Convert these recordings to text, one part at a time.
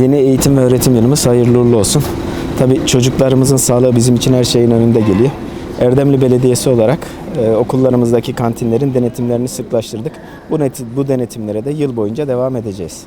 Yeni eğitim ve öğretim yılımız hayırlı uğurlu olsun. Tabii çocuklarımızın sağlığı bizim için her şeyin önünde geliyor. Erdemli Belediyesi olarak e, okullarımızdaki kantinlerin denetimlerini sıklaştırdık. Bu, net- bu denetimlere de yıl boyunca devam edeceğiz.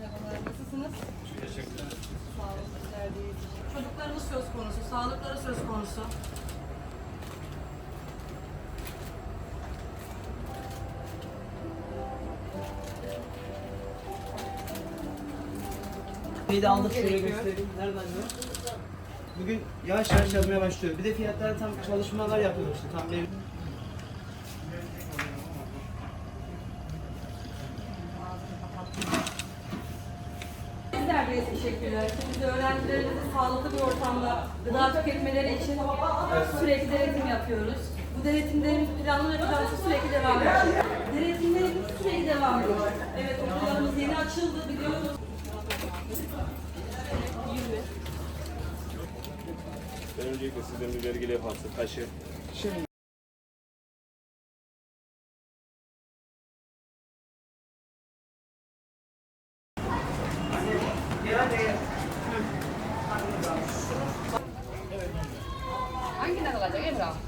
Merhabalar. Nasılsınız? Teşekkürler. Sağ olun. Çocuklarımız söz konusu, sağlıkları söz konusu. Şeyi de aldık şöyle göstereyim. Nereden ya? Bugün yavaş yavaş yazmaya başlıyor. Bir de fiyatlara tam çalışmalar yapıyoruz tam belli. De teşekkürler. Biz de öğrencilerimizin sağlıklı bir ortamda gıda tüketmeleri için sürekli denetim yapıyoruz. Bu denetimlerimiz planlı ve plansız sürekli devam ediyor. Denetimlerimiz sürekli devam ediyor. Evet okullarımız yeni açıldı biliyorsunuz. Ben öncelikle sizden bir vergi levhası, taşı, 안기나가 가자, 얘들아.